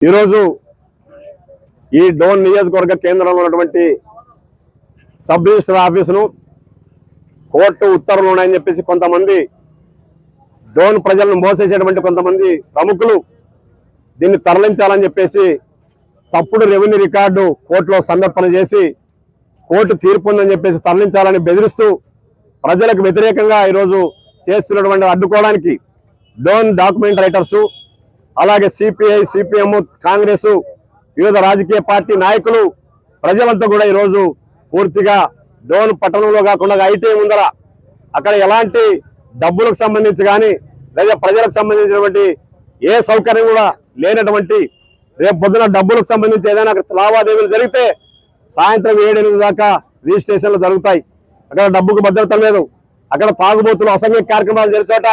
ఈరోజు ఈ డోన్ నియోజకవర్గ కేంద్రంలో ఉన్నటువంటి సబ్ రిజిస్టర్ ఆఫీసును కోర్టు ఉత్తర్వులు ఉన్నాయని చెప్పేసి కొంతమంది డోన్ ప్రజలను మోసేసేటువంటి కొంతమంది ప్రముఖులు దీన్ని తరలించాలని చెప్పేసి తప్పుడు రెవెన్యూ రికార్డు కోర్టులో సమర్పణ చేసి కోర్టు తీర్పు ఉందని చెప్పేసి తరలించాలని బెదిరిస్తూ ప్రజలకు వ్యతిరేకంగా ఈరోజు చేస్తున్నటువంటి అడ్డుకోవడానికి డోన్ డాక్యుమెంట్ రైటర్సు అలాగే సిపిఐ సిపిఎం కాంగ్రెస్ వివిధ రాజకీయ పార్టీ నాయకులు ప్రజలంతా కూడా ఈరోజు పూర్తిగా డోన్ పట్టణంలో కాకుండా ఐటీ ముందర అక్కడ ఎలాంటి డబ్బులకు సంబంధించి కానీ లేదా ప్రజలకు సంబంధించినటువంటి ఏ సౌకర్యం కూడా లేనటువంటి రేపు పొద్దున డబ్బులకు సంబంధించి ఏదైనా అక్కడ లావాదేవీలు జరిగితే సాయంత్రం ఏడెనిమిది దాకా రిజిస్ట్రేషన్లు జరుగుతాయి. అక్కడ డబ్బుకు భద్రత లేదు. అక్కడ తాగుబోతులు అసంఘిక కార్యక్రమాలు జరిచోట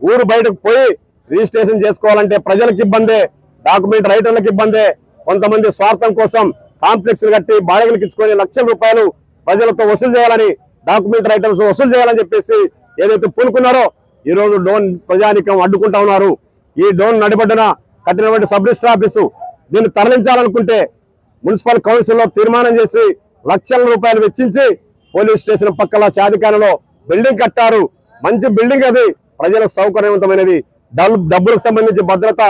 ఊరు బయటకు పోయి రిజిస్ట్రేషన్ చేసుకోవాలంటే ప్రజలకు ఇబ్బందే డాక్యుమెంట్ రైటర్లకు ఇబ్బందే. కొంతమంది స్వార్థం కోసం కాంప్లెక్స్ కట్టి బాడీలకు ఇచ్చుకొని లక్షల రూపాయలు ప్రజలతో వసూలు చేయాలని డాక్యుమెంట్ రైటర్స్ వసూలు చేయాలని చెప్పేసి ఏదైతే పూనుకున్నారో ఈ రోజు డోన్ ప్రజానికం అడ్డుకుంటా ఉన్నారు. ఈ డోన్ నడిబడ్డన కట్టినటువంటి సబ్ రిజిస్టర్ ఆఫీసు దీన్ని తరలించాలనుకుంటే మున్సిపల్ కౌన్సిల్లో తీర్మానం చేసి లక్షల రూపాయలు వెచ్చించి పోలీస్ స్టేషన్ పక్కల సాధికారంలో బిల్డింగ్ కట్టారు. మంచి బిల్డింగ్ అది. ప్రజల సౌకర్యవంతమైనది. డబ్బులకు సంబంధించి భద్రత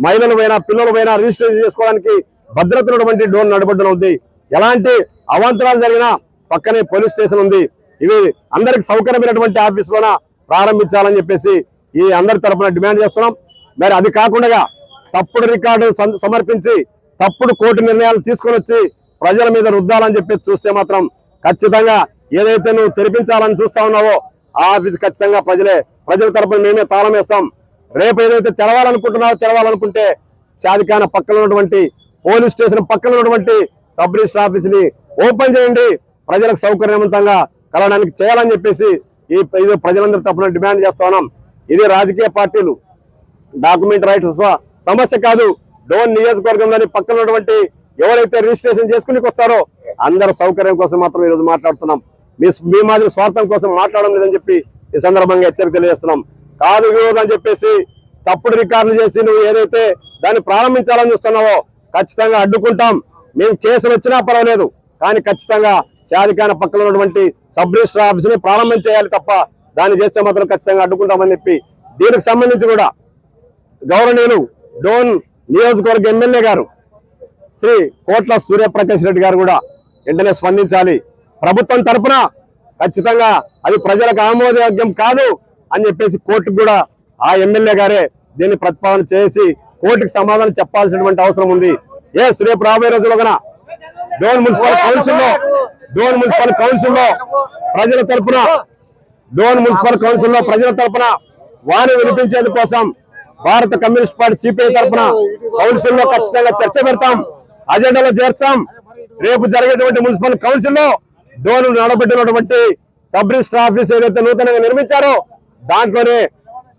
మహిళలు పోయినా పిల్లలు పోయినా రిజిస్ట్రేషన్ చేసుకోవడానికి భద్రత ఉన్నటువంటి డోన్ నడబడ్డం ఉంది ఎలాంటి అవాంతరాలు జరిగినా పక్కనే పోలీస్ స్టేషన్ ఉంది. ఇవి అందరికి సౌకర్యమైనటువంటి ఆఫీసులోన ప్రారంభించాలని చెప్పేసి ఈ అందరి తరపున డిమాండ్ చేస్తున్నాం. మరి అది కాకుండా తప్పుడు రికార్డు సం- సమర్పించి తప్పుడు కోర్టు నిర్ణయాలు తీసుకొని వచ్చి ప్రజల మీద రుద్దాలని చెప్పి చూస్తే మాత్రం ఖచ్చితంగా ఏదైతే నువ్వు తెరిపించాలని చూస్తా ఉన్నావో ఆ ఆఫీస్ ఖచ్చితంగా ప్రజలే ప్రజల తరపున మేమే తాళం వేస్తాం. రేపు ఏదైతే తెరవాలనుకుంటున్నారో తెరవాలనుకుంటే చాదికాన పక్కన ఉన్నటువంటి పోలీస్ స్టేషన్ పక్కన ఉన్నటువంటి సబ్ రిజిస్టర్ ఆఫీస్ని ఓపెన్ చేయండి. ప్రజలకు సౌకర్యవంతంగా కలవడానికి చేయాలని చెప్పేసి ఈ ఇది ప్రజలందరి తప్పున డిమాండ్ చేస్తున్నాం ఇది రాజకీయ పార్టీలు. డాక్యుమెంట్ రైట్స్ సమస్య కాదు. డోన్ నియోజకవర్గంలోని పక్కన ఉన్నటువంటి ఎవరైతే రిజిస్ట్రేషన్ చేసుకుని వస్తారో అందరి సౌకర్యం కోసం మాత్రం ఈరోజు మాట్లాడుతున్నాం. మీ మీ మాదిరి స్వార్థం కోసం మాట్లాడడం లేదని చెప్పి ఈ సందర్భంగా హెచ్చరిక తెలియజేస్తున్నాం. కాదు విరోధం అని చెప్పేసి తప్పుడు రికార్డులు చేసి నువ్వు ఏదైతే దాన్ని ప్రారంభించాలని చూస్తున్నావో ఖచ్చితంగా అడ్డుకుంటాం. మేము కేసులు వచ్చినా పర్వాలేదు. కానీ ఖచ్చితంగా షాదికాన పక్కన ఉన్నటువంటి సబ్ రిజిస్టర్ ఆఫీస్ని ప్రారంభం చేయాలి తప్ప దాన్ని చేస్తే మాత్రం ఖచ్చితంగా అడ్డుకుంటామని చెప్పి దీనికి సంబంధించి కూడా గౌరవనీయులు డోన్ నియోజకవర్గ ఎమ్మెల్యే గారు శ్రీ కోట్ల సూర్యప్రకాష్ రెడ్డి గారు కూడా వెంటనే స్పందించాలి. ప్రభుత్వం తరపున ఖచ్చితంగా అది ప్రజలకు ఆమోదయోగ్యం కాదు. అని చెప్పేసి కోర్టుకు కూడా ఆ ఎమ్మెల్యే గారే దీన్ని ప్రతిపాదన చేసి కోర్టుకు సమాధానం చెప్పాల్సినటువంటి అవసరం ఉంది. ఏ రేపు రాబోయే రోజుల్లో డోన్ మున్సిపల్ కౌన్సిల్లో డోన్ మున్సిపల్ కౌన్సిల్లో ప్రజల తరపున డోన్ మున్సిపల్ కౌన్సిల్లో ప్రజల తరపున వారిని వినిపించేందు కోసం భారత కమ్యూనిస్ట్ పార్టీ సిపిఐ తరపున కౌన్సిల్లో ఖచ్చితంగా చర్చ పెడతాం అజెండాలో చేర్చాం. రేపు జరిగేటువంటి మున్సిపల్ కౌన్సిల్లో డోన్ నడబెట్టినటువంటి సబ్ రిజిస్టర్ ఆఫీస్ ఏదైతే నూతనంగా నిర్మించారో దాంట్లోనే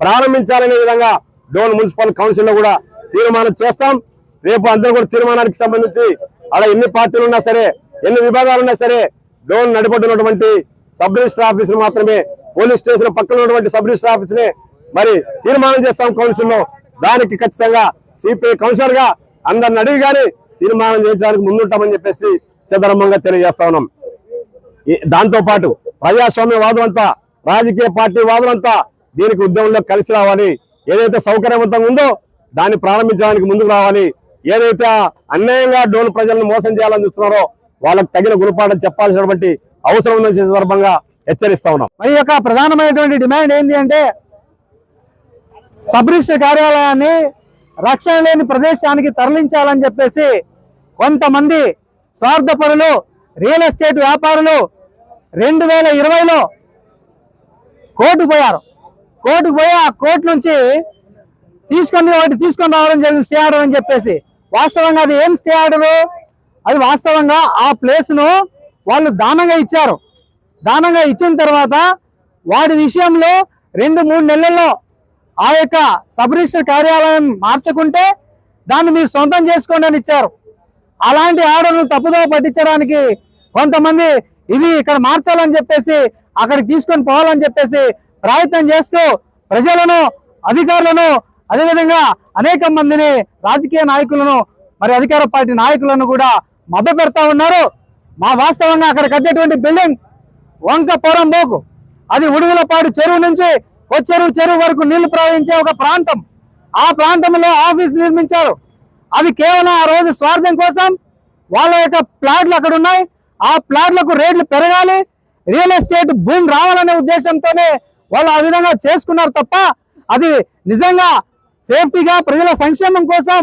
ప్రారంభించాలనే విధంగా డోన్ మున్సిపల్ కౌన్సిల్లో కూడా తీర్మానం చేస్తాం. రేపు అందరూ కూడా తీర్మానానికి సంబంధించి అలా ఎన్ని పార్టీలు ఉన్నా సరే ఎన్ని విభాగాలు ఉన్నా సరే డోన్ నడిపడుతున్నటువంటి సబ్ రిజిస్టర్ ఆఫీస్ మాత్రమే పోలీస్ స్టేషన్ పక్కన ఉన్నటువంటి సబ్ రిజిస్టర్ ఆఫీస్ మరి తీర్మానం చేస్తాం కౌన్సిల్లో దానికి ఖచ్చితంగా సిపిఐ కౌన్సిలర్గా అందరిని అడిగి కానీ తీర్మానం చేయించడానికి ముందుంటామని చెప్పేసి సిద్ధరంభంగా తెలియజేస్తా ఉన్నాం. దాంతో పాటు ప్రజాస్వామ్య వాదులంతా రాజకీయ పార్టీ వాదులంతా దీనికి ఉద్యమంలో కలిసి రావాలి. ఏదైతే సౌకర్యవంతంగా ఉందో దాన్ని ప్రారంభించడానికి ముందుకు రావాలి. ఏదైతే అన్యాయంగా డోల్ ప్రజలను మోసం చేయాలని చూస్తున్నారో వాళ్ళకు తగిన గుణపాఠం చెప్పాల్సినటువంటి అవసరం ఉందని సందర్భంగా హెచ్చరిస్తా ఉన్నాం. మరి యొక్క ప్రధానమైనటువంటి డిమాండ్ ఏంటి అంటే సబ్రిజిస్టర్ కార్యాలయాన్ని రక్షణ లేని ప్రదేశానికి తరలించాలని చెప్పేసి కొంతమంది స్వార్థపరులు రియల్ ఎస్టేట్ వ్యాపారులు రెండు వేల ఇరవైలో కోర్టుకు పోయారు. కోర్టుకు పోయి ఆ కోర్టు నుంచి తీసుకొని ఒకటి తీసుకొని రావడం జరిగింది స్టే ఆర్డర్ అని చెప్పేసి. వాస్తవంగా అది ఏం స్టే ఆర్డరు? అది వాస్తవంగా ఆ ప్లేస్ను వాళ్ళు దానంగా ఇచ్చారు. దానంగా ఇచ్చిన తర్వాత వాటి విషయంలో రెండు మూడు నెలల్లో ఆ యొక్క సబ్ రిజిస్టర్ కార్యాలయం మార్చకుంటే దాన్ని మీరు సొంతం చేసుకోండి అని ఇచ్చారు. అలాంటి ఆర్డర్ను తప్పుదో పట్టించడానికి కొంతమంది ఇది ఇక్కడ మార్చాలని చెప్పేసి అక్కడికి తీసుకొని పోవాలని చెప్పేసి ప్రయత్నం చేస్తూ ప్రజలను అధికారులను అదేవిధంగా అనేక మందిని రాజకీయ నాయకులను మరి అధికార పార్టీ నాయకులను కూడా మభ్య పెడతా ఉన్నారు. మా వాస్తవంగా అక్కడ కట్టేటువంటి బిల్డింగ్ వంక పొరంబోకు అది ఉడుగులపాడు చెరువు నుంచి కొచ్చెరువు చెరువు వరకు నీళ్ళు ప్రవహించే ఒక ప్రాంతం. ఆ ప్రాంతంలో ఆఫీస్ నిర్మించారు. అది కేవలం ఆ రోజు స్వార్థం కోసం వాళ్ళ యొక్క ప్లాట్లు అక్కడ ఉన్నాయి. ఆ ప్లాట్లకు రేట్లు పెరగాలి. రియల్ ఎస్టేట్ భూమి రావాలనే ఉద్దేశంతోనే వాళ్ళు ఆ విధంగా చేసుకున్నారు తప్ప అది నిజంగా సేఫ్టీగా ప్రజల సంక్షేమం కోసం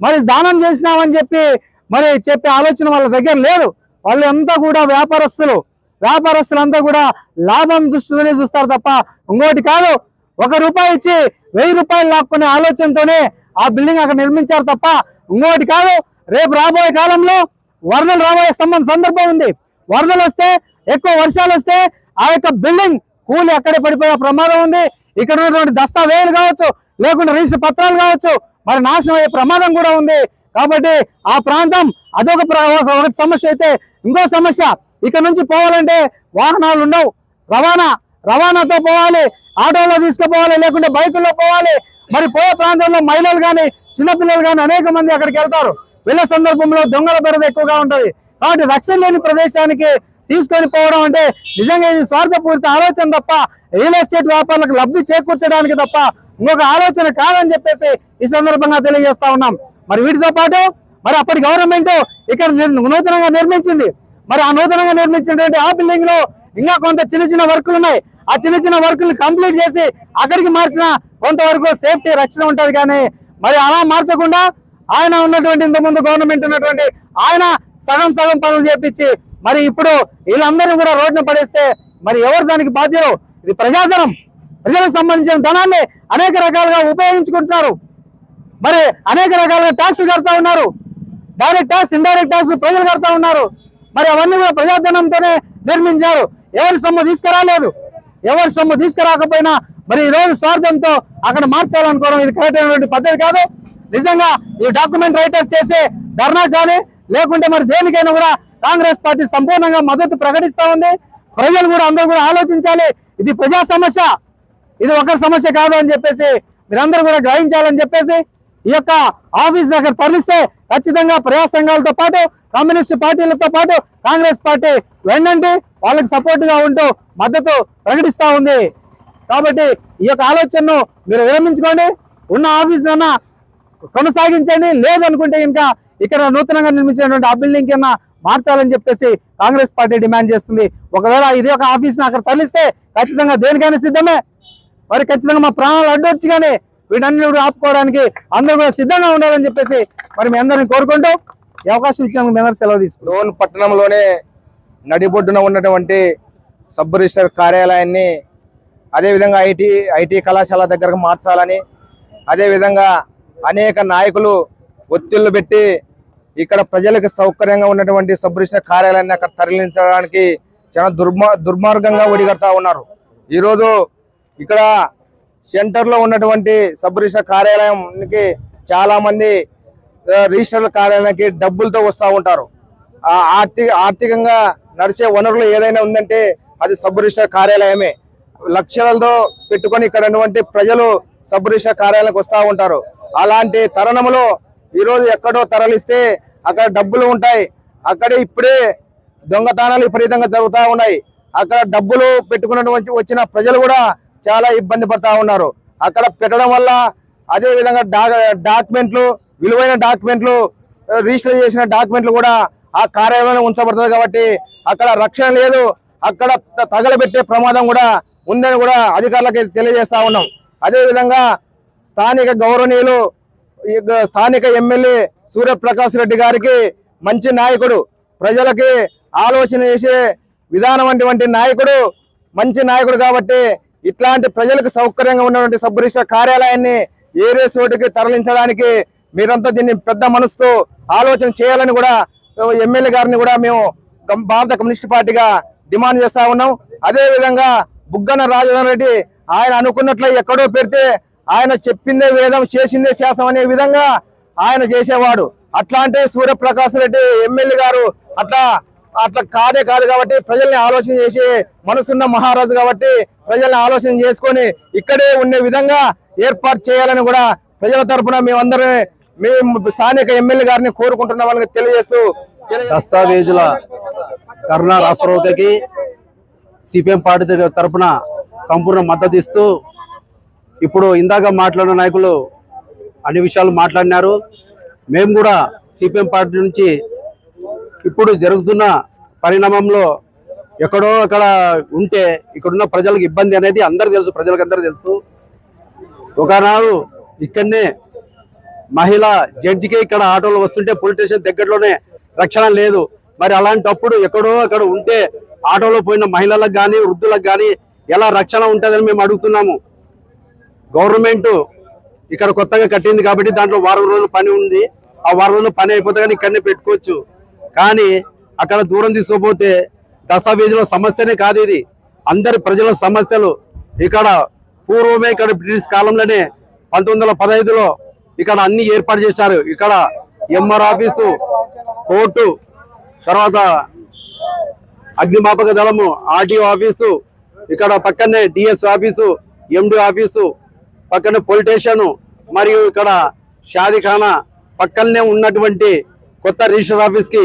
మరి దానం చేసినామని చెప్పి మరి చెప్పే ఆలోచన వాళ్ళ దగ్గర లేదు. వాళ్ళు అంతా కూడా వ్యాపారస్తులు. వ్యాపారస్తులంతా కూడా లాభం దృష్టితోనే చూస్తారు తప్ప ఇంకోటి కాదు. ఒక రూపాయి ఇచ్చి వెయ్యి రూపాయలు లాక్కునే ఆలోచనతోనే ఆ బిల్డింగ్ అక్కడ నిర్మించారు తప్ప ఇంకోటి కాదు. రేపు రాబోయే కాలంలో వరదలు రాబోయే సంబంధ సందర్భం ఉంది. వరదలు వస్తే ఎక్కువ వర్షాలు వస్తే ఆ యొక్క బిల్డింగ్ కూలి అక్కడే పడిపోయే ప్రమాదం ఉంది. ఇక్కడ ఉన్నటువంటి దస్తావేజులు కావచ్చు లేకుంటే రిజిస్టర్ పత్రాలు కావచ్చు మరి నాశనం అయ్యే ప్రమాదం కూడా ఉంది. కాబట్టి ఆ ప్రాంతం అదొక ప్ర- ఒకటి సమస్య అయితే ఇంకో సమస్య. ఇక్కడ నుంచి పోవాలంటే వాహనాలు ఉండవు. రవాణా రవాణాతో పోవాలి ఆటోలో తీసుకుపోవాలి లేకుంటే బైకుల్లో పోవాలి. మరి పోయే ప్రాంతంలో మహిళలు కానీ చిన్నపిల్లలు కానీ అనేక మంది అక్కడికి వెళ్తారు. వెళ్ళే సందర్భంలో దొంగల బెరద ఎక్కువగా ఉంటుంది. కాబట్టి రక్షణ లేని ప్రదేశానికి తీసుకొని పోవడం అంటే నిజంగా ఇది స్వార్థపూరిత ఆలోచన తప్ప రియల్ ఎస్టేట్ వ్యాపారులకు లబ్ధి చేకూర్చడానికి తప్ప ఇంకొక ఆలోచన కాదని చెప్పేసి ఈ సందర్భంగా తెలియజేస్తా ఉన్నాం. మరి వీటితో పాటు మరి అప్పటి గవర్నమెంట్ ఇక్కడ నూతనంగా నిర్మించింది. మరి ఆ నూతనంగా నిర్మించినటువంటి ఆ బిల్డింగ్లో ఇంకా కొంత చిన్న చిన్న వర్కులు ఉన్నాయి. ఆ చిన్న చిన్న వర్కులు కంప్లీట్ చేసి అక్కడికి మార్చిన కొంతవరకు సేఫ్టీ రక్షణ ఉంటది కానీ మరి అలా మార్చకుండా ఆయన ఉన్నటువంటి ఇంతకుముందు గవర్నమెంట్ ఉన్నటువంటి ఆయన సగం సగం పనులు చేపించి మరి ఇప్పుడు వీళ్ళందరినీ కూడా రోడ్డున పడేస్తే మరి ఎవరు దానికి బాధ్యులు? ఇది ప్రజాధనం. ప్రజలకు సంబంధించిన ధనాన్ని అనేక రకాలుగా ఉపయోగించుకుంటున్నారు. మరి అనేక రకాలుగా ట్యాక్స్ కడతా ఉన్నారు. డైరెక్ట్ ట్యాక్స్ ఇండైరెక్ట్ ట్యాక్స్ ప్రజలు కడతా ఉన్నారు. మరి అవన్నీ కూడా ప్రజాధనంతోనే నిర్మించారు. ఎవరి సొమ్ము తీసుకురాలేదు. ఎవరి సొమ్ము తీసుకురాకపోయినా మరి ఈ రోజు స్వార్థంతో అక్కడ మార్చాలనుకోవడం ఇది కరెక్ట్ అయినటువంటి పద్ధతి కాదు. నిజంగా ఈ డాక్యుమెంట్ రైటర్ చేసే ధర్నా కానీ లేకుంటే మరి దేనికైనా కూడా కాంగ్రెస్ పార్టీ సంపూర్ణంగా మద్దతు ప్రకటిస్తా ఉంది. ప్రజలు కూడా అందరూ కూడా ఆలోచించాలి. ఇది ప్రజా సమస్య. ఇది ఒకరి సమస్య కాదు అని చెప్పేసి మీరందరూ కూడా గ్రహించాలని చెప్పేసి ఈ యొక్క ఆఫీస్ దగ్గర తరలిస్తే ఖచ్చితంగా ప్రజా సంఘాలతో పాటు కమ్యూనిస్ట్ పార్టీలతో పాటు కాంగ్రెస్ పార్టీ వెండండి వాళ్ళకి సపోర్ట్గా ఉంటూ మద్దతు ప్రకటిస్తా ఉంది. కాబట్టి ఈ యొక్క ఆలోచనను మీరు విరమించుకోండి. ఉన్న ఆఫీస్ అన్నా కొనసాగించండి. లేదనుకుంటే ఇంకా ఇక్కడ నూతనంగా నిర్మించినటువంటి ఆ బిల్డింగ్ కన్నా మార్చాలని చెప్పేసి కాంగ్రెస్ పార్టీ డిమాండ్ చేస్తుంది. ఒకవేళ ఇది ఒక ఆఫీస్ అక్కడ తరలిస్తే ఖచ్చితంగా దేనికైనా సిద్ధమే. మరి ఖచ్చితంగా మా ప్రాణాలు అడ్డొచ్చు కానీ వీటన్ని కూడా ఆపుకోవడానికి అందరూ కూడా సిద్ధంగా ఉండాలని చెప్పేసి మరి మీ అందరిని కోరుకుంటూ ఈ అవకాశం ఇచ్చినందుకు మీ అందరూ సెలవు తీసుకుంటాం లోన్ పట్టణంలోనే నడిబొడ్డున ఉన్నటువంటి సబ్ రిజిస్టర్ కార్యాలయాన్ని అదేవిధంగా ఐటీ ఐటీ కళాశాల దగ్గరకు మార్చాలని అదేవిధంగా అనేక నాయకులు ఒత్తిళ్ళు పెట్టి ఇక్కడ ప్రజలకు సౌకర్యంగా ఉన్నటువంటి సబ్ రిజిస్టర్ కార్యాలయాన్ని అక్కడ తరలించడానికి చాలా దుర్మా దుర్మార్గంగా ఒడిగడతా ఉన్నారు. ఈరోజు ఇక్కడ సెంటర్లో ఉన్నటువంటి సబ్ రిజిస్టర్ కార్యాలయానికి చాలామంది రిజిస్టర్ల కార్యాలయానికి డబ్బులతో వస్తూ ఉంటారు. ఆ ఆర్థిక ఆర్థికంగా నడిచే వనరులు ఏదైనా ఉందంటే అది సబ్ రిజిస్టర్ కార్యాలయమే. లక్షలతో పెట్టుకొని ఇక్కడ ప్రజలు సబ్ రిజిస్టర్ కార్యాలయానికి వస్తూ ఉంటారు. అలాంటి తరుణంలో ఈరోజు ఎక్కడో తరలిస్తే అక్కడ డబ్బులు ఉంటాయి. అక్కడే ఇప్పుడే దొంగతనాలు విపరీతంగా జరుగుతూ ఉన్నాయి. అక్కడ డబ్బులు పెట్టుకున్నటువంటి వచ్చిన ప్రజలు కూడా చాలా ఇబ్బంది పడతా ఉన్నారు. అక్కడ పెట్టడం వల్ల అదేవిధంగా డా డాక్యుమెంట్లు విలువైన డాక్యుమెంట్లు రిజిస్టర్ చేసిన డాక్యుమెంట్లు కూడా ఆ కార్యాలయంలో ఉంచబడుతుంది కాబట్టి అక్కడ రక్షణ లేదు. అక్కడ తగలబెట్టే ప్రమాదం కూడా ఉందని కూడా అధికారులకి తెలియజేస్తా ఉన్నాం. అదేవిధంగా స్థానిక గౌరవనీయులు స్థానిక ఎమ్మెల్యే సూర్యప్రకాష్ రెడ్డి గారికి మంచి నాయకుడు ప్రజలకి ఆలోచన చేసే విధానం వంటి నాయకుడు మంచి నాయకుడు కాబట్టి ఇట్లాంటి ప్రజలకు సౌకర్యంగా ఉన్నటువంటి సబ్ రిజిస్టర్ కార్యాలయాన్ని ఏరే చోటుకి తరలించడానికి మీరంతా దీన్ని పెద్ద మనసుతో ఆలోచన చేయాలని కూడా ఎమ్మెల్యే గారిని కూడా మేము భారత కమ్యూనిస్ట్ పార్టీగా డిమాండ్ చేస్తా ఉన్నాం. అదేవిధంగా బుగ్గన రాజధాని రెడ్డి ఆయన అనుకున్నట్లు ఎక్కడో పెడితే ఆయన చెప్పిందే వేదం చేసిందే శాసనం అనే విధంగా ఆయన చేసేవాడు. అట్లాంటి సూర్యప్రకాశ్ రెడ్డి ఎమ్మెల్యే గారు అట్లా అట్లా కాదే కాదు కాబట్టి ప్రజల్ని ఆలోచన చేసి మనసున్న మహారాజు కాబట్టి ప్రజల్ని ఆలోచన చేసుకొని ఇక్కడే ఉండే విధంగా ఏర్పాటు చేయాలని కూడా ప్రజల తరపున మేమందరం మేము స్థానిక ఎమ్మెల్యే గారిని కోరుకుంటున్నామని తెలియజేస్తూ దస్తావేజుల ధర్నా రాష్ట్రపతికి సిపిఎం పార్టీ తరపున సంపూర్ణ మద్దతు ఇస్తూ ఇప్పుడు ఇందాక మాట్లాడిన నాయకులు అన్ని విషయాలు మాట్లాడినారు. మేము కూడా సిపిఎం పార్టీ నుంచి ఇప్పుడు జరుగుతున్న పరిణామంలో ఎక్కడో అక్కడ ఉంటే ఇక్కడున్న ప్రజలకు ఇబ్బంది అనేది అందరు తెలుసు ప్రజలకు అందరూ తెలుసు. ఒకనాడు ఇక్కడనే మహిళ జడ్జికి ఇక్కడ ఆటోలు వస్తుంటే పోలీస్ స్టేషన్ దగ్గరలోనే రక్షణ లేదు. మరి అలాంటప్పుడు ఎక్కడో అక్కడ ఉంటే ఆటోలో పోయిన మహిళలకు కానీ వృద్ధులకు కానీ ఎలా రక్షణ ఉంటుందని మేము అడుగుతున్నాము. గవర్నమెంట్ ఇక్కడ కొత్తగా కట్టింది కాబట్టి దాంట్లో వారం రోజులు పని ఉంది. ఆ వారం రోజులు పని అయిపోతే కానీ ఇక్కడనే పెట్టుకోవచ్చు. కానీ అక్కడ దూరం తీసుకోపోతే దస్తావేజుల సమస్యనే కాదు ఇది. అందరి ప్రజల సమస్యలు ఇక్కడ పూర్వమే ఇక్కడ బ్రిటిష్ కాలంలోనే పంతొమ్మిది వందల పదహైదులో ఇక్కడ అన్ని ఏర్పాటు చేశారు. ఇక్కడ ఎంఆర్ ఆఫీసు కోర్టు తర్వాత అగ్నిమాపక దళము ఆర్టీఓ ఆఫీసు ఇక్కడ పక్కనే డిఎస్ ఆఫీసు ఎండి ఆఫీసు పక్కనే పోలీస్ స్టేషన్ మరియు ఇక్కడ షాదిఖానా పక్కనే ఉన్నటువంటి కొత్త రిజిస్టర్ ఆఫీస్కి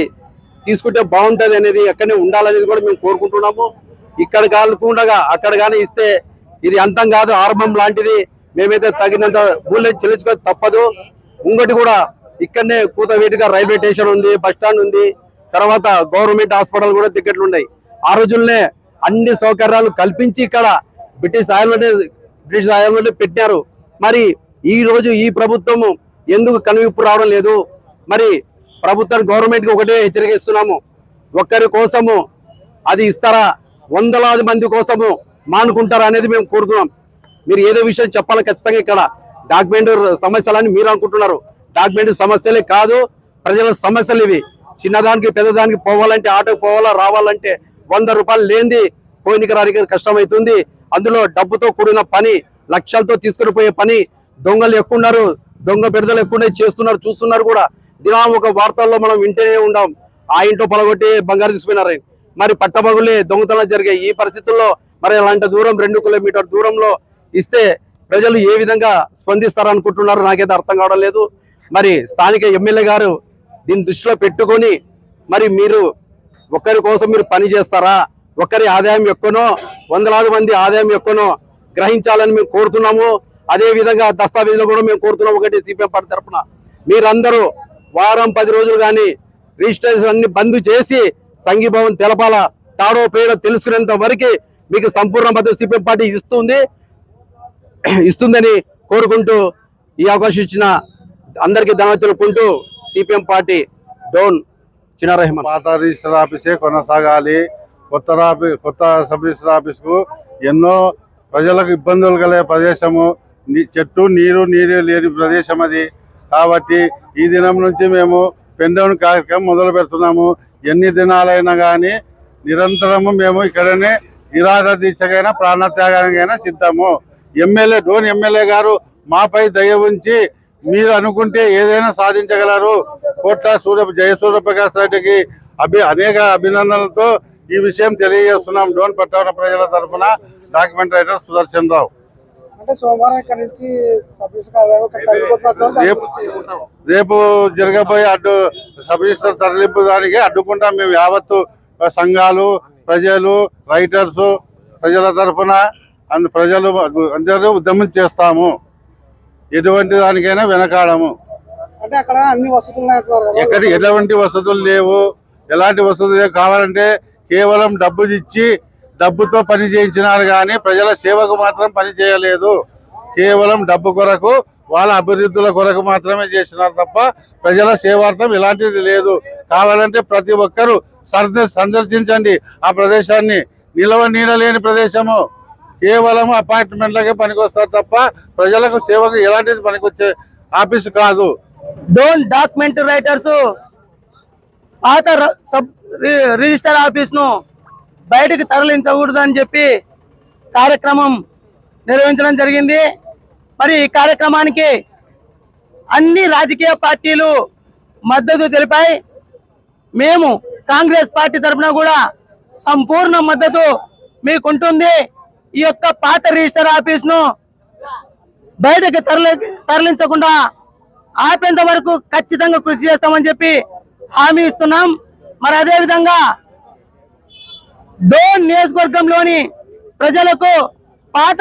తీసుకుంటే బాగుంటుంది అనేది ఎక్కడనే ఉండాలనేది కూడా మేము కోరుకుంటున్నాము. ఇక్కడ కాకుండా అక్కడ కానీ ఇస్తే ఇది అంతం కాదు ఆరంభం లాంటిది. మేమైతే తగినంత మూల్యం చెల్లించుకో తప్పదు. ఇంకోటి కూడా ఇక్కడనే కూతవేటిగా రైల్వే స్టేషన్ ఉంది బస్ స్టాండ్ ఉంది. తర్వాత గవర్నమెంట్ హాస్పిటల్ కూడా టికెట్లు ఉన్నాయి. ఆ రోజుల్లోనే అన్ని సౌకర్యాలు కల్పించి ఇక్కడ బ్రిటిష్ ఆయుర్వేద బ్రిటిష్ ఆయనలోనే పెట్టారు. మరి ఈ రోజు ఈ ప్రభుత్వము ఎందుకు కనువిప్పు రావడం లేదు? మరి ప్రభుత్వాన్ని గవర్నమెంట్కి ఒకటే హెచ్చరిక ఇస్తున్నాము ఒక్కరి కోసము అది ఇస్తారా? వందలాది మంది కోసము మానుకుంటారా అనేది మేము కోరుతున్నాం. మీరు ఏదో విషయం చెప్పాలి ఖచ్చితంగా ఇక్కడ. డాక్యుమెంట్ సమస్యలని మీరు అనుకుంటున్నారు. డాక్యుమెంట్ సమస్యలే కాదు ప్రజల సమస్యలు ఇవి. చిన్నదానికి పెద్దదానికి పోవాలంటే ఆటోకి పోవాలా రావాలంటే వంద రూపాయలు లేనిది పోయినకి రానికి కష్టమవుతుంది. అందులో డబ్బుతో కూడిన పని లక్ష్యాలతో తీసుకుని పోయే పని దొంగలు ఎక్కున్నారు దొంగ బిడదలు ఎక్కువ చేస్తున్నారు చూస్తున్నారు కూడా. దినం ఒక వార్తల్లో మనం వింటేనే ఉండాం ఆ ఇంట్లో పొలగొట్టి బంగారు తీసుకున్నారు మరి పట్టబగులే దొంగతనం జరిగాయి ఈ పరిస్థితుల్లో మరి అలాంటి దూరం రెండు కిలోమీటర్ దూరంలో ఇస్తే ప్రజలు ఏ విధంగా స్పందిస్తారనుకుంటున్నారు నాకైతే అర్థం కావడం లేదు. మరి స్థానిక ఎమ్మెల్యే గారు దీన్ని దృష్టిలో పెట్టుకొని మరి మీరు ఒక్కరి కోసం మీరు పని చేస్తారా? ఒకరి ఆదాయం ఎక్కువనో వందలాది మంది ఆదాయం ఎక్కువనో గ్రహించాలని మేము కోరుతున్నాము. అదే విధంగా దస్తావేజులు కూడా మేము కోరుతున్నాం ఒకటి సిపిఎం పార్టీ తరఫున. మీరందరూ వారం పది రోజులు కానీ రిజిస్ట్రేషన్ అన్ని బంద్ చేసి సంఘీభావం తెలపాల? తాడో పేడో తెలుసుకునేంత వరకు మీకు సంపూర్ణ మద్దతు సిపిఎం పార్టీ ఇస్తుంది. ఇస్తుందని కోరుకుంటూ ఈ అవకాశం ఇచ్చిన అందరికీ ధన్యవాదాలు తెలుపుకుంటూ సిపిఎం పార్టీ డోన్ చిన్న రెహమాన్ పాత రిజిస్టర్ ఆఫీసే కొనసాగాలి. కొత్త ఆఫీ కొత్త సబ్ రిజిస్టర్ ఆఫీస్కు ఎన్నో ప్రజలకు ఇబ్బందులు కలిగే ప్రదేశము. చెట్టు నీరు నీరు లేని ప్రదేశం అది. కాబట్టి ఈ దినం నుంచి మేము పెండౌన్ కార్యక్రమం మొదలు పెడుతున్నాము. ఎన్ని దినాలైనా కానీ నిరంతరము మేము ఇక్కడనే నిరాధ దీక్షకైనా ప్రాణత్యాగానికైనా సిద్ధము. ఎమ్మెల్యే డోన్ ఎమ్మెల్యే గారు మాపై దయ ఉంచి మీరు అనుకుంటే ఏదైనా సాధించగలరు. కోట్ల సూర్య జయ సూర్యప్రకాష్ రెడ్డికి అభి అనేక అభినందనలతో ఈ విషయం తెలియజేస్తున్నాం. డోన్ పట్టణ ప్రజల తరఫున డాక్యుమెంట్ రైటర్ సుదర్శన్ రావు. రేపు జరగబోయే అడ్డు సబ్ రిజిస్టర్ తరలింపు దానికి అడ్డుకుంటాం మేము యావత్తు. సంఘాలు ప్రజలు రైటర్స్ ప్రజల తరఫున అందు ప్రజలు అందరూ ఉద్యమం చేస్తాము. ఎటువంటి దానికైనా వెనకాడము. ఎక్కడి ఎటువంటి వసతులు లేవు. ఎలాంటి వసతులు కావాలంటే కేవలం డబ్బు ఇచ్చి డబ్బుతో పని చేయించినారు కానీ ప్రజల సేవకు మాత్రం పని చేయలేదు. కేవలం డబ్బు కొరకు వాళ్ళ అభివృద్ధుల కొరకు మాత్రమే చేసినారు తప్ప ప్రజల సేవార్థం ఇలాంటిది లేదు. కావాలంటే ప్రతి ఒక్కరూ సర్ద సందర్శించండి. ఆ ప్రదేశాన్ని నిలవ నీడలేని ప్రదేశము. కేవలం అపార్ట్మెంట్లకే పనికొస్తారు తప్ప ప్రజలకు సేవకు ఎలాంటిది పనికొచ్చే ఆఫీసు కాదు. డోన్ డాక్యుమెంట్ రైటర్స్ పాత సబ్ రిజిస్టర్ ఆఫీస్ను బయటకు తరలించకూడదని చెప్పి కార్యక్రమం నిర్వహించడం జరిగింది. మరి ఈ కార్యక్రమానికి అన్ని రాజకీయ పార్టీలు మద్దతు తెలిపాయి. మేము కాంగ్రెస్ పార్టీ తరఫున కూడా సంపూర్ణ మద్దతు మీకుంటుంది. ఈ యొక్క పాత రిజిస్టర్ ఆఫీస్ను బయటకు తరలి తరలించకుండా ఆపేంత వరకు ఖచ్చితంగా కృషి చేస్తామని చెప్పి హామీ ఇస్తున్నాం. మరి అదే విధంగా డోన్ నియోజకవర్గంలోని ప్రజలకు పాత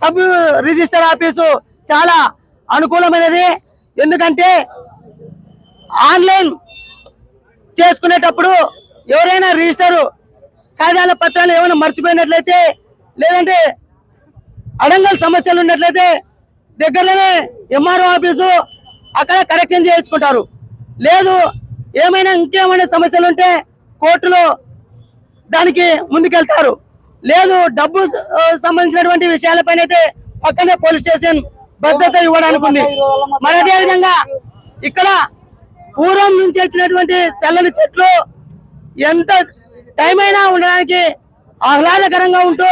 సబ్ రిజిస్టర్ ఆఫీసు చాలా అనుకూలమైనది. ఎందుకంటే ఆన్లైన్ చేసుకునేటప్పుడు ఎవరైనా రిజిస్టర్ కాగితాల పత్రాలు ఏమైనా మర్చిపోయినట్లయితే లేదంటే అడంగల్ సమస్యలు ఉన్నట్లయితే దగ్గరలోనే ఎంఆర్ఓ ఆఫీసు అక్కడ కరెక్షన్ చేయించుకుంటారు. లేదు ఏమైనా ఇంకేమైనా సమస్యలు ఉంటే కోర్టులో దానికి ముందుకెళ్తారు. లేదు డబ్బు సంబంధించినటువంటి విషయాలపైన అయితే పక్కనే పోలీస్ స్టేషన్ భద్రత ఇవ్వడానికి ఉంది. మరి అదేవిధంగా ఇక్కడ పూర్వం నుంచి వచ్చినటువంటి చల్లని చెట్లు ఎంత టైం అయినా ఉండడానికి ఆహ్లాదకరంగా ఉంటూ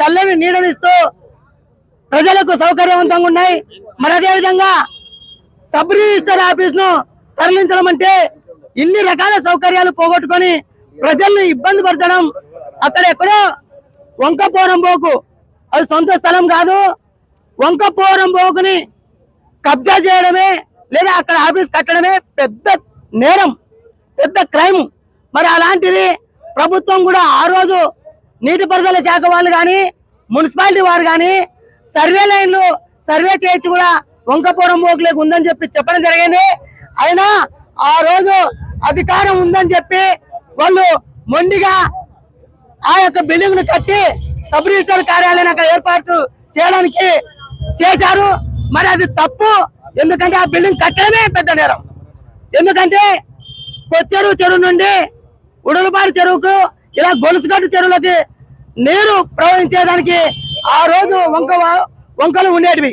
చల్లని నీడనిస్తూ ప్రజలకు సౌకర్యవంతంగా ఉన్నాయి. మరి అదేవిధంగా సబ్ రిజిస్టర్ ఆఫీస్ను తరలించడం అంటే ఇన్ని రకాల సౌకర్యాలు పోగొట్టుకొని ప్రజల్ని ఇబ్బంది పరచడం అక్కడ ఎక్కడో వంకపోరం పోకు అది సొంత స్థలం కాదు. వంకపోరం పోకుని కబ్జా చేయడమే లేదా అక్కడ ఆఫీస్ కట్టడమే పెద్ద నేరం పెద్ద క్రైమ్. మరి అలాంటిది ప్రభుత్వం కూడా ఆ రోజు నీటిపారుదల శాఖ వాళ్ళు కానీ మున్సిపాలిటీ వారు కానీ సర్వే లైన్లు సర్వే చేయొచ్చు కూడా వంకపోరం మోకలేకు ఉందని చెప్పి చెప్పడం జరిగింది. అయినా ఆ రోజు అధికారం ఉందని చెప్పి వాళ్ళు మొండిగా ఆ యొక్క బిల్డింగ్ను కట్టి సబ్ రిజిస్టర్ కార్యాలయం అక్కడ ఏర్పాటు చేయడానికి చేశారు. మరి అది తప్పు. ఎందుకంటే ఆ బిల్డింగ్ కట్టడమే పెద్ద నేరం. ఎందుకంటే కొచ్చెరువు చెరువు నుండి ఉడలపాడు చెరువుకు ఇలా గొలుసుగట్టు చెరువులకి నీరు ప్రవహించేదానికి ఆ రోజు వంక వంకలు ఉండేటివి.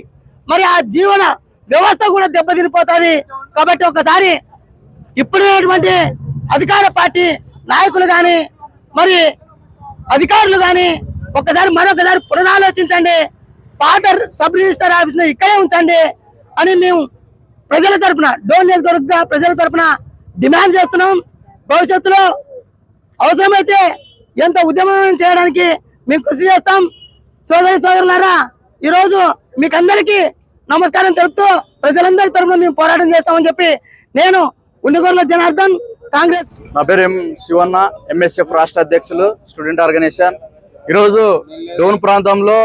మరి ఆ జీవన వ్యవస్థ కూడా దెబ్బతినిపోతుంది. కాబట్టి ఒకసారి ఇప్పుడున్నటువంటి అధికార పార్టీ నాయకులు కానీ మరి అధికారులు కానీ ఒక్కసారి మరొకసారి పునరాలోచించండి. పాత సబ్ రిజిస్టర్ ఆఫీస్ ఇక్కడే ఉంచండి అని మేము ప్రజల తరపున డోన్ నియోజకవర్గ ప్రజల తరపున డిమాండ్ చేస్తున్నాం. భవిష్యత్తులో అవసరమైతే ఎంత ఉద్యమం చేయడానికి మేము కృషి చేస్తాం. సోదరి సోదరులారా ఈరోజు మీకందరికీ నమస్కారం తెలుపుతూ ప్రజలందరి తరపున మేము పోరాటం చేస్తామని చెప్పి నేను ఉండిగొర్ల జనార్దన్ కాంగ్రెస్. నా పేరు ఎం శివన్న ఎంఎస్ఎఫ్ రాష్ట్ర అధ్యక్షులు స్టూడెంట్ ఆర్గనైజేషన్. ఈరోజు డోన్ ప్రాంతంలో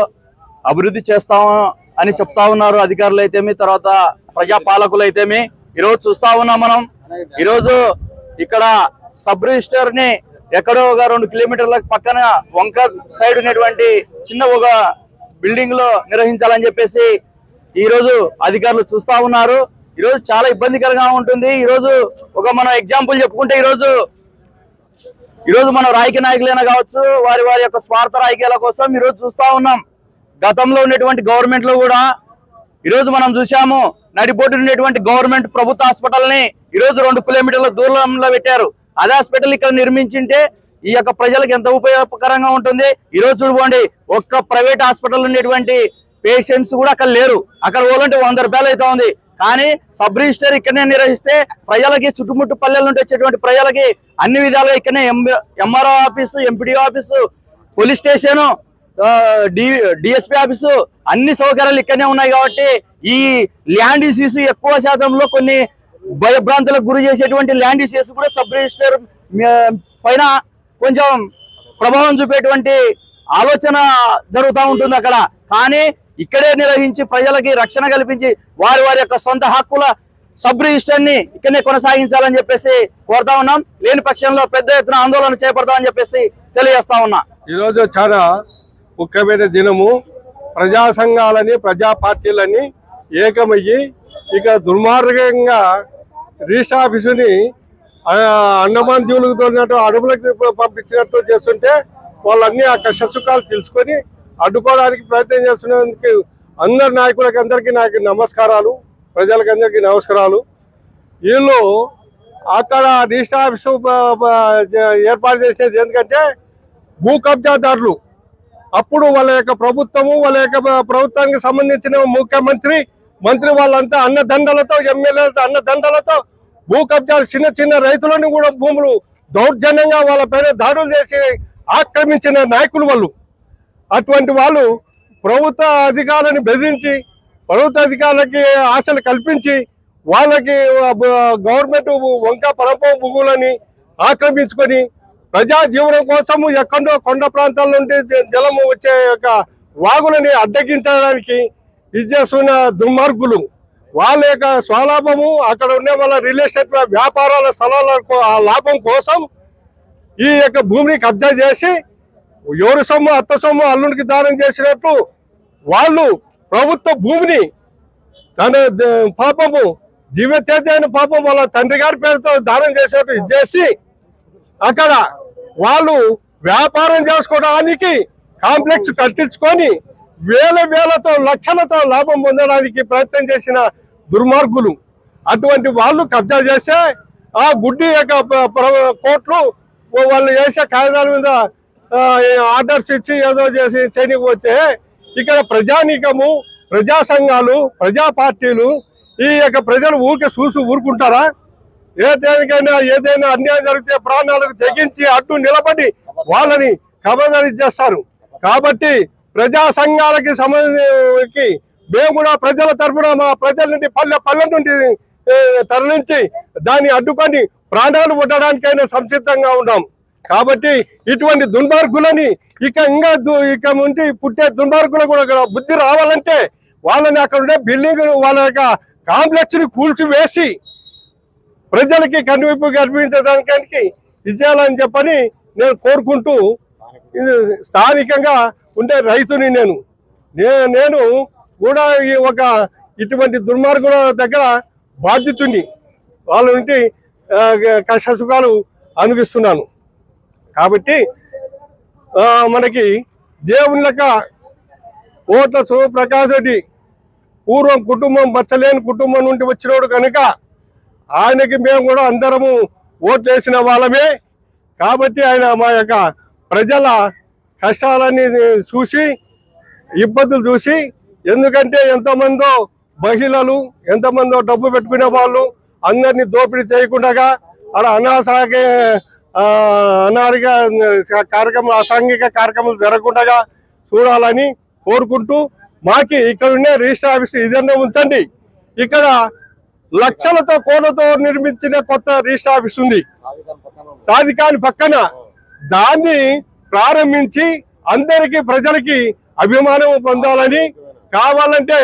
అభివృద్ధి చేస్తాము అని చెప్తా ఉన్నారు అధికారులు అయితేమి తర్వాత ప్రజా పాలకులు అయితేమి ఈరోజు చూస్తా ఉన్నాం మనం. ఈరోజు ఇక్కడ సబ్ రిజిస్టర్ని ఎక్కడో ఒక రెండు కిలోమీటర్ల పక్కన వంక సైడ్ ఉన్నటువంటి చిన్న ఒక బిల్డింగ్లో నిర్వహించాలని చెప్పేసి ఈ రోజు అధికారులు చూస్తా ఉన్నారు. ఈరోజు చాలా ఇబ్బందికరంగా ఉంటుంది. ఈరోజు ఒక మనం ఎగ్జాంపుల్ చెప్పుకుంటే ఈరోజు ఈరోజు మనం రాజకీయ నాయకులైనా కావచ్చు వారి వారి యొక్క స్వార్థ రాజకీయాల కోసం ఈ రోజు ఉన్నాం. గతంలో ఉన్నటువంటి గవర్నమెంట్లో కూడా ఈరోజు మనం చూసాము నడిపోటు ఉన్నటువంటి గవర్నమెంట్ ప్రభుత్వ హాస్పిటల్ని ఈరోజు ఈ రోజు రెండు కిలోమీటర్ల దూరంలో పెట్టారు. అదే హాస్పిటల్ ఇక్కడ నిర్మించింటే ఈ యొక్క ప్రజలకు ఎంత ఉపయోగకరంగా ఉంటుంది. ఈరోజు చూడండి ఒక్క ప్రైవేట్ హాస్పిటల్ ఉన్నటువంటి పేషెంట్స్ కూడా అక్కడ లేరు. అక్కడ పోలంటే వంద రూపాయలు అయితే ఉంది. కానీ సబ్ రిజిస్టర్ ఇక్కడనే నిర్వహిస్తే ప్రజలకి చుట్టుముట్టు పల్లెల నుండి వచ్చేటువంటి ప్రజలకి అన్ని విధాలుగా ఇక్కడనే MRO office MPDO office police station DSP office అన్ని సౌకర్యాలు ఇక్కడనే ఉన్నాయి కాబట్టి ఈ ల్యాండ్ ఇష్యూస్ ఎక్కువ శాతంలో కొన్ని భయభ్రాంతులకు గురి చేసేటువంటి ల్యాండ్ ఇష్యూస్ కూడా సబ్ రిజిస్టర్ పైన కొంచెం ప్రభావం చూపేటువంటి ఆలోచన జరుగుతూ ఉంటుంది అక్కడ. కానీ ఇక్కడే నిర్వహించి ప్రజలకి రక్షణ కల్పించి వారి వారి యొక్క సొంత హక్కుల సబ్ ఇక్కడనే కొనసాగించాలని చెప్పేసి కోరుతా ఉన్నాం. లేని పక్షంలో పెద్ద ఎత్తున ఆందోళన చేపడతామని చెప్పేసి తెలియజేస్తా ఉన్నా. ఈరోజు చాలా ముఖ్యమైన దినము. ప్రజా సంఘాలని ప్రజా పార్టీలని ఏకమయ్యి ఇక దుర్మార్గంగా రిజిస్టర్ ఆఫీసుని అండమాన్ దీవులకు తోలినట్టు అడవులకు పంపించినట్టు చేస్తుంటే వాళ్ళన్నీ ఆ కష్టసుఖాలు తెలుసుకొని అడ్డుకోవడానికి ప్రయత్నం చేస్తున్నందుకు అందరి నాయకులకి అందరికీ నాకు నమస్కారాలు ప్రజలకు అందరికీ నమస్కారాలు. వీళ్ళు అక్కడ రిజిస్టర్ ఏర్పాటు చేసేది ఎందుకంటే భూ కబ్జాదారులు. అప్పుడు వాళ్ళ యొక్క ప్రభుత్వము వాళ్ళ యొక్క ప్రభుత్వానికి సంబంధించిన ముఖ్యమంత్రి మంత్రి వాళ్ళంతా అన్నదండలతో ఎమ్మెల్యేలతో అన్నదండలతో భూ కబ్జాలు చిన్న చిన్న రైతులను కూడా భూములు దౌర్జన్యంగా వాళ్ళ పైన దాడులు చేసి ఆక్రమించిన నాయకులు వాళ్ళు. అటువంటి వాళ్ళు ప్రభుత్వ అధికారులను బెదిరించి ప్రభుత్వ అధికారులకి ఆశలు కల్పించి వాళ్ళకి గవర్నమెంట్ వంక పరప భూములని ఆక్రమించుకొని ప్రజా జీవనం కోసము ఎక్కడో కొండ ప్రాంతాల నుండి జలము వచ్చే యొక్క వాగులని అడ్డగించడానికి ఇది చేస్తున్న దుర్మార్గులు. వాళ్ళ యొక్క స్వలాభము అక్కడ ఉండే వాళ్ళ రియల్ ఎస్టేట్ వ్యాపారాల స్థలాల లాభం కోసం ఈ యొక్క భూమిని కబ్జా చేసి ఎవరి సొమ్ము అత్త సొమ్ము అల్లుడికి దానం చేసినట్టు వాళ్ళు ప్రభుత్వ భూమిని తన పాపము జీవితేజ పాపం వాళ్ళ తండ్రి గారి పేరుతో దానం చేసేట్టు ఇచ్చేసి చేసి అక్కడ వాళ్ళు వ్యాపారం చేసుకోవడానికి కాంప్లెక్స్ కట్టించుకొని వేల వేలతో లక్షలతో లాభం పొందడానికి ప్రయత్నం చేసిన దుర్మార్గులు. అటువంటి వాళ్ళు కబ్జా చేస్తే ఆ గుడ్డి యొక్క కోట్లు వాళ్ళు చేసే కాగితాల మీద ఆర్డర్స్ ఇచ్చి ఏదో చేసి చేయకపోతే ఇక్కడ ప్రజానీకము ప్రజా సంఘాలు ప్రజా పార్టీలు ఈ యొక్క ప్రజలు ఊరికే చూసి ఊరుకుంటారా? ఏ దేనికైనా ఏదైనా అన్యాయం జరిగితే ప్రాణాలకు తెగించి అడ్డు నిలబడి వాళ్ళని కబదారి చేస్తారు. కాబట్టి ప్రజా సంఘాలకి సంబంధించి మేము కూడా ప్రజల తరఫున మా ప్రజల నుండి పల్లె పల్లె నుండి తరలించి దాన్ని అడ్డుకొని ప్రాణాలు ఉండడానికైనా సంసిద్ధంగా ఉన్నాం. కాబట్టి ఇటువంటి దుర్మార్గులని ఇక ఇంకా దు- ఇక ఉంటే పుట్టే దుర్మార్గులు కూడా బుద్ధి రావాలంటే వాళ్ళని అక్కడ ఉండే బిల్డింగ్ వాళ్ళ యొక్క కాంప్లెక్స్ని కూల్చివేసి ప్రజలకి కనువిప్పు కనిపించడానికి ఇచ్చేయాలని చెప్పని నేను కోరుకుంటూ స్థానికంగా ఉండే రైతుని నేను. నేను కూడా ఈ ఒక ఇటువంటి దుర్మార్గుల దగ్గర బాధ్యతుని వాళ్ళ నుండి కష్ట సుఖాలు అనుభవిస్తున్నాను. కాబట్టి మనకి దేవుని లెక్క ఓట్ల శివప్రకాశ్ రెడ్డి పూర్వం కుటుంబం బచ్చలేని కుటుంబం నుండి వచ్చినోడు కనుక ఆయనకి మేము కూడా అందరము ఓట్లు వేసిన వాళ్ళమే. కాబట్టి ఆయన మా యొక్క ప్రజల కష్టాలన్నీ చూసి ఇబ్బందులు చూసి ఎందుకంటే ఎంతమందో మహిళలు ఎంతమందో డబ్బు పెట్టుకునే వాళ్ళు అందరినీ దోపిడీ చేయకుండా అలా అనాసాగే అనారిక కార్యక్రమం అసాంఘిక కార్యక్రమాలు జరగకుండా చూడాలని కోరుకుంటూ మాకి ఇక్కడ ఉండే రిజిస్టర్ ఆఫీస్ ఇదన్నా ఉంచండి ఇక్కడ లక్షలతో కోట్లతో నిర్మించిన కొత్త రిజిస్టర్ ఆఫీస్ ఉంది. సాధికాని పక్కన దాన్ని ప్రారంభించి అందరికి ప్రజలకి అభిమానం పొందాలని కావాలంటే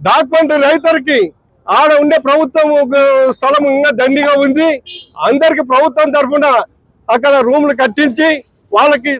డాక్యుమెంట్ రైతులకి ఆడ ఉండే ప్రభుత్వం ఒక స్థలం ఇంకా దండిగా ఉంది. అందరికి ప్రభుత్వం తరఫున అక్కడ రూమ్లు కట్టించి వాళ్ళకి